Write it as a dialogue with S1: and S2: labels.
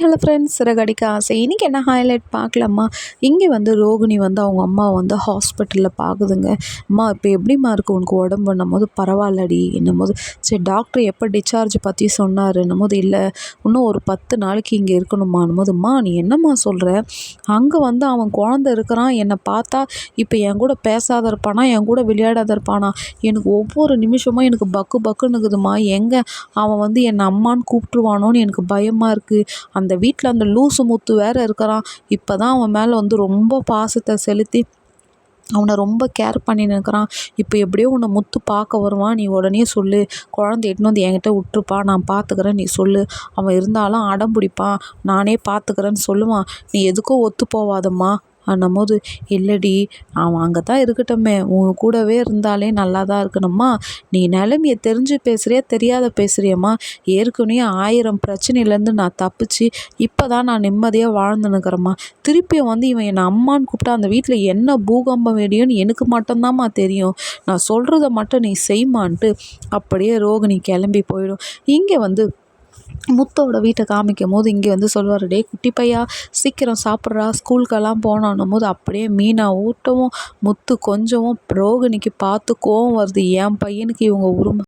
S1: Hello friends Siragadikka ஆசை. இன்றைக்கி என்ன ஹைலைட் பார்க்கலாமா? இங்கே வந்து ரோகிணி வந்து அவங்க அம்மா வந்து ஹாஸ்பிட்டலில் பார்க்குதுங்க அம்மா இப்போ எப்படிம்மா இருக்குது உனக்கு உடம்புன்னும் போது பரவாயில்லடி. என்னும் போது சரி டாக்டர் எப்போ டிஸ்சார்ஜ் பற்றி சொன்னாருன்னும் போது இல்லை இன்னும் ஒரு பத்து நாளைக்கு இங்கே இருக்கணுமான்னும் போது அம்மா நீ என்னம்மா சொல்கிற அங்கே வந்து அவன் குழந்த இருக்கிறான். என்னை பார்த்தா இப்போ என் கூட பேசாத இருப்பானா? என் கூட விளையாடாத இருப்பானா? எனக்கு ஒவ்வொரு நிமிஷமும் எனக்கு பக்கு பக்குன்னு இருக்குதும்மா. எங்கே அவன் வந்து என்னை அம்மான்னு கூப்பிட்ருவானோன்னு எனக்கு பயமாக இருக்குது அந்த அந்த வீட்டில் அந்த லூசு முத்து வேறு இருக்கிறான். இப்போ தான் அவன் மேலே வந்து ரொம்ப பாசத்தை செலுத்தி அவனை ரொம்ப கேர் பண்ணின்னு இருக்கிறான் இப்போ எப்படியோ உன்னை முத்து பார்க்க வருவான் நீ உடனே சொல்லு. குழந்தை எட்டுன்னு வந்து என்கிட்ட விட்டுருப்பா நான் பார்த்துக்கிறேன் நீ சொல்லு. அவன் இருந்தாலும் அடம் பிடிப்பான். நானே பார்த்துக்கிறேன்னு சொல்லுவான். நீ எதுக்கும் ஒத்து போவாதம்மா. அன்னும்போது இல்லைடி அவன் அங்கே தான் இருக்கட்டுமே. உன் கூடவே இருந்தாலே நல்லா தான் இருக்கணும்மா நீ நிலைமையை தெரிஞ்சு பேசுகிறியா தெரியாத பேசுகிறியம்மா ஏற்கனவே ஆயிரம் பிரச்சனையிலேருந்து நான் தப்பிச்சு இப்போ தான் நான் நிம்மதியாக வாழ்ந்துனுக்கிறேம்மா திருப்பியும் வந்து இவன் என்னை அம்மான்னு கூப்பிட்டா அந்த வீட்டில் என்ன பூகம்பம் வெடியும்னு எனக்கு மட்டும்தாம்மா தெரியும். நான் சொல்கிறத மட்டும் நீ செய்மான்ட்டு அப்படியே ரோகிணி கிளம்பி போயிடும். இங்கே வந்து முத்தோட வீட்டை காமிக்கும் போது இங்கே வந்து சொல்லுவார் டே குட்டி பையா சீக்கிரம் சாப்பிட்றா ஸ்கூலுக்கெல்லாம் போனோன்னும் போது அப்படியே மீனா ஊட்டவும் முத்து கொஞ்சவும் ரோகிணிக்கு பார்த்து கோவம் வருது. என் பையனுக்கு இவங்க உரிமை